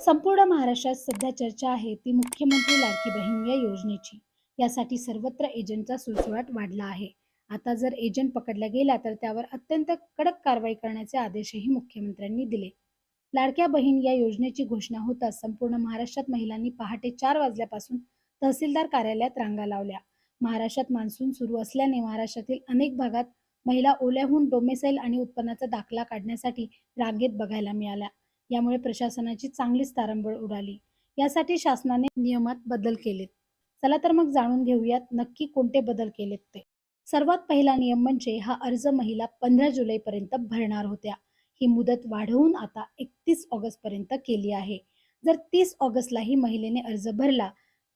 संपूर्ण महाराष्ट्रात सध्या चर्चा आहे ती मुख्यमंत्री लाडकी बहीण या योजनेची. यासाठी सर्वत्र एजंटचा सुळसुळाट वाढला आहे. आता जर एजंट पकडला गेला तर त्यावर अत्यंत कडक कारवाई करण्याचे आदेशही मुख्यमंत्र्यांनी दिले. लाडक्या बहीण या योजनेची घोषणा होताच संपूर्ण महाराष्ट्रात महिलांनी पहाटे चार वाजल्यापासून तहसीलदार कार्यालयात रांगा लावल्या. महाराष्ट्रात मान्सून सुरू असल्याने महाराष्ट्रातील अनेक भागात महिला ओल्याहून डोमेसाईल आणि उत्पन्नाचा दाखला काढण्यासाठी रांगेत बघायला मिळाल्या. यामुळे प्रशासनाची चांगलीच तारंबळ उडाली. यासाठी शासनाने नियमात बदल केलेत. चला तर मग जाणून घेऊयात नक्की कोणते बदल केलेत ते. सर्वात पहिला नियम म्हणजे हा अर्ज महिला पंधरा जुलैपर्यंत भरणार होत्या. ही मुदत वाढवून आता एकतीस ऑगस्ट पर्यंत केली आहे. जर तीस ऑगस्टलाही महिलेने अर्ज भरला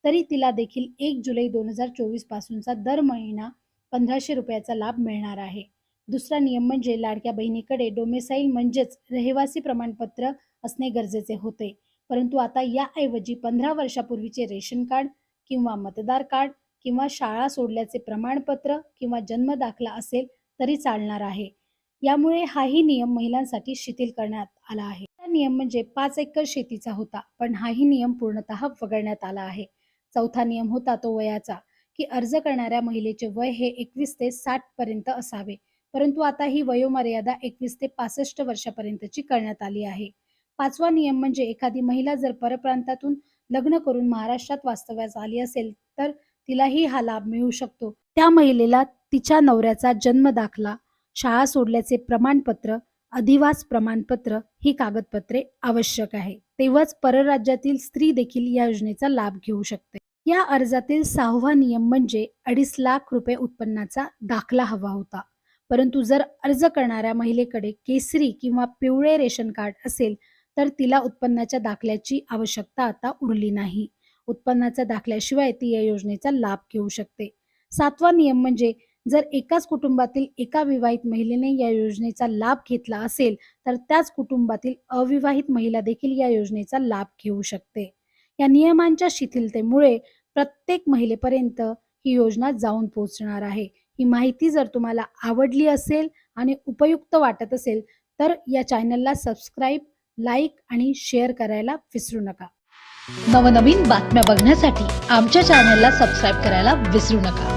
तरी तिला देखील एक जुलै दोन हजार चोवीस पासूनचा दर महिना पंधराशे रुपयाचा लाभ मिळणार आहे. दुसरा नियम म्हणजे लाडक्या बहिणीकडे डोमेसाईल म्हणजेच रहिवासी प्रमाणपत्र असणे गरजेचे होते. परंतु आता याऐवजी पंधरा वर्षापूर्वीचे रेशन कार्ड किंवा मतदार कार्ड किंवा शाळा सोडल्याचे प्रमाणपत्र किंवा जन्म दाखला असेल तरी चालणार आहे. यामुळे हाही नियम महिलांसाठी शिथिल करण्यात आला आहे. हा नियम म्हणजे पाच एकर शेतीचा होता पण हाही नियम पूर्णतः वगळण्यात आला आहे. चौथा नियम होता तो वयाचा की अर्ज करणाऱ्या महिलेचे वय हे एकवीस ते साठ पर्यंत असावे. परंतु आता ही वयोमर्यादा एकवीस ते पासष्ट वर्षापर्यंतची करण्यात आली आहे. पाचवा नियम म्हणजे एखादी महिला जर परप्रांतातून लग्न करून महाराष्ट्रात वास्तव्यास आली असेल तर तिलाही हा लाभ मिळू शकतो. त्या महिलेला तिच्या नवऱ्याचा जन्म दाखला शाळा सोडल्याचे प्रमाणपत्र अधिवास प्रमाणपत्र ही कागदपत्रे आवश्यक आहे. तेव्हाच परराज्यातील स्त्री देखील या योजनेचा लाभ घेऊ शकते. या अर्जातील सहावा नियम म्हणजे अडीच लाख रुपये उत्पन्नाचा दाखला हवा होता. परंतु जर अर्ज करणाऱ्या महिलेकडे केसरी किंवा पिवळे रेशन कार्ड असेल तर तिला उत्पन्नाच्या दाखल्याची आवश्यकता आता उरली नाही. उत्पन्नाच्या दाखल्याशिवाय ती या योजनेचा लाभ घेऊ शकते. सातवा नियम म्हणजे जर एकाच कुटुंबातील एका विवाहित महिलेने या योजनेचा लाभ घेतला असेल तर त्याच कुटुंबातील अविवाहित महिला देखील या योजनेचा लाभ घेऊ शकते. या नियमांच्या शिथिलतेमुळे प्रत्येक महिलेपर्यंत ही योजना जाऊन पोहोचणार आहे. ही माहिती जर तुम्हाला आवडली असेल आणि उपयुक्त वाटत असेल तर या चॅनलला सबस्क्राईब लाईक आणि शेअर करायला विसरू नका. नवनवीन बातम्या बघण्यासाठी आमच्या चॅनलला सबस्क्राईब करायला विसरू नका.